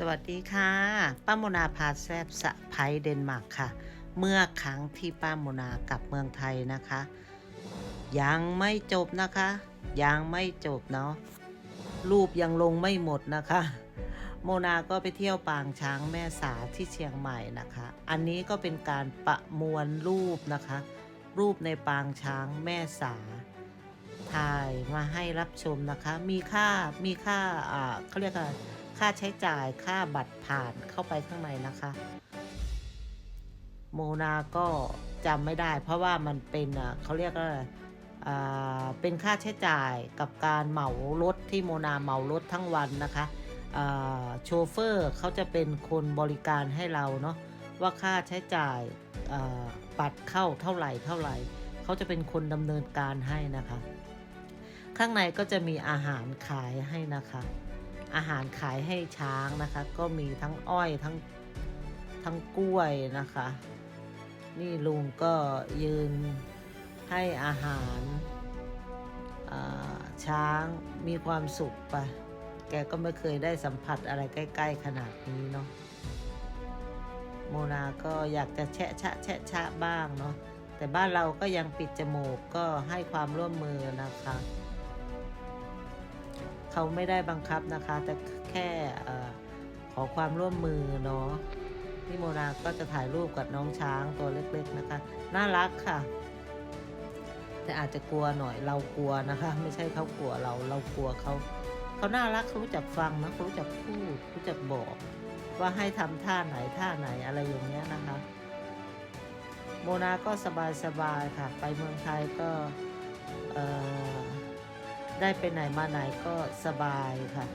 สวัสดีค่ะป้าโมนาพาแซบสะไพเดนมาร์กค่ะ เมื่อครั้งที่ป้าโมนากลับเมืองไทยนะคะ ยังไม่จบนะคะ ยังไม่จบเนาะรูปยังลงไม่หมดนะคะ โมนาก็ไปเที่ยวปางช้างแม่สาที่เชียงใหม่นะคะ อันนี้ก็เป็นการประมวลรูปนะคะ รูปในปางช้างแม่สาถ่ายมาให้รับชมนะคะ มีค่ามีค่าอ่าเขาเรียกอะไร ค่าใช้จ่ายค่าบัตรผ่านเข้าไปข้างในนะคะ โมนาก็จำไม่ได้ เพราะว่ามันเป็นอะเขาเรียกว่าเป็นค่าใช้จ่ายกับการเหมารถที่โมนาเหมารถทั้งวันนะคะโชเฟอร์เขาจะเป็นคนบริการให้เราเนาะว่าค่าใช้จ่ายบัตรเข้าเท่าไหร่เท่าไหร่เขาจะเป็นคนดำเนินการให้นะคะ ข้างในก็จะมีอาหารขายให้นะคะ อาหารขายให้ช้างนะคะ ก็มีทั้งอ้อยทั้งทั้งกล้วยนะคะ นี่ลุงก็ยืนให้อาหาราช้างมีความสุขไป แกก็ไม่เคยได้สัมผัสอะไรใกล้ ๆ ขนาดนี้เนาะโมนาก็อยากจะแชะชะแชะชะบ้างเนาะแต่บ้านเราก็ยังปิดจมูกก็ให้ความร่วมมือนะคะ เขาไม่ได้บังคับนะคะ แต่แค่ขอความร่วมมือเนาะพี่โมนาก็จะถ่ายรูปกับน้องช้างตัวเล็กๆนะคะ น่ารักค่ะ แต่อาจจะกลัวหน่อยเรากลัวนะคะ ไม่ใช่เขากลัวเราเรากลัวเขาเขาน่ารักเขารู้จักฟังนะเขารู้จักพูดรู้จักบอก ว่าให้ทำท่าไหนท่าไหนอะไรอย่างเงี้ยนะคะ โมนาก็สบายๆค่ะ ไปเมืองไทยก็เอ่อ ได้ไปไหนมาไหนก็สบายค่ะ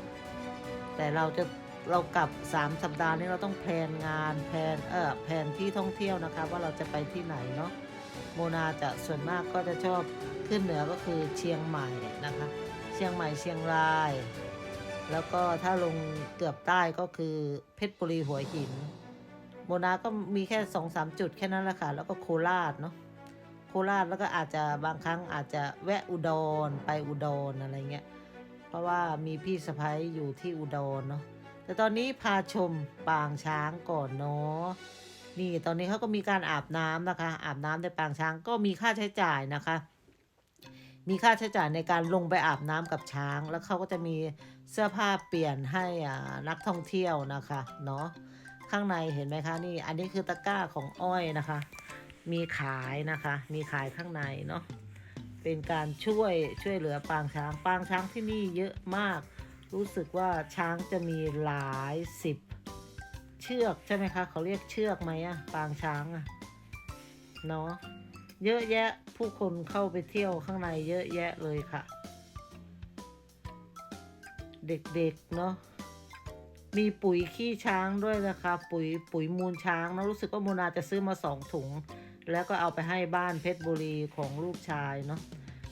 แต่เราจะเรากลับ3สัปดาห์นี้เราต้องแพลนงานแพลนเออแพลนที่ท่องเที่ยวนะคะ ว่าเราจะไปที่ไหนเนาะโมนาจะส่วนมากก็จะชอบขึ้นเหนือก็คือเชียงใหม่นะคะ เชียงใหม่เชียงราย แล้วก็ถ้าลงเกือบใต้ก็คือเพชรบุรีหัวหิน โมนาก็มีแค่สองสามจุดแค่นั้นแหละค่ะแล้วก็โคราชเนาะ โคราชแล้วก็อาจจะบางครั้งอาจจะแวะอุดรไปอุดรอะไรเงี้ยเพราะว่ามีพี่สะพ้ยอยู่ที่อุดรเนาะแต่ตอนนี้พาชมปางช้างก่อนเนาะนี่ตอนนี้เขาก็มีการอาบน้ำนะคะ อาบน้ำในปางช้างก็มีค่าใช้จ่ายนะคะ มีค่าใช้จ่ายในการลงไปอาบน้ำกับช้าง แล้วเขาก็จะมีเสื้อผ้าเปลี่ยนให้นักท่องเที่ยวนะคะเนาะข้างในเห็นไหมคะนี่อันนี้คือตะกร้าของอ้อยนะคะ มีขายนะคะ มีขายข้างในเนาะเป็นการช่วยช่วยเหลือปางช้าง ปางช้างที่นี่เยอะมาก รู้สึกว่าช้างจะมีหลายสิบเชือกใช่ไหมคะ เขาเรียกเชือกไหมอะปางช้างอะเนาะเยอะแยะผู้คนเข้าไปเที่ยวข้างในเยอะแยะเลยค่ะ เด็กๆเนาะมีปุ๋ยขี้ช้างด้วยนะคะ ปุ๋ยปุ๋ยมูลช้างนะรู้สึกว่าโมนาจะซื้อมาสองถุง แล้วก็เอาไปให้บ้านเพชรบุรีของลูกชายเนาะ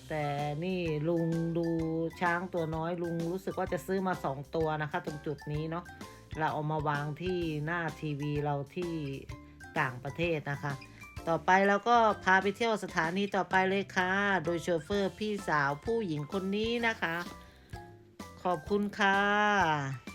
แต่นี่ลุงดูช้างตัวน้อยลุงรู้สึกว่าจะซื้อมาสองตัวนะคะ ตรงจุดนี้เนาะเราเอามาวางที่หน้าทีวีเราที่ต่างประเทศนะคะ ต่อไปเราก็พาไปเที่ยวสถานีต่อไปเลยค่ะ โดยโชเฟอร์พี่สาวผู้หญิงคนนี้นะคะ ขอบคุณค่ะ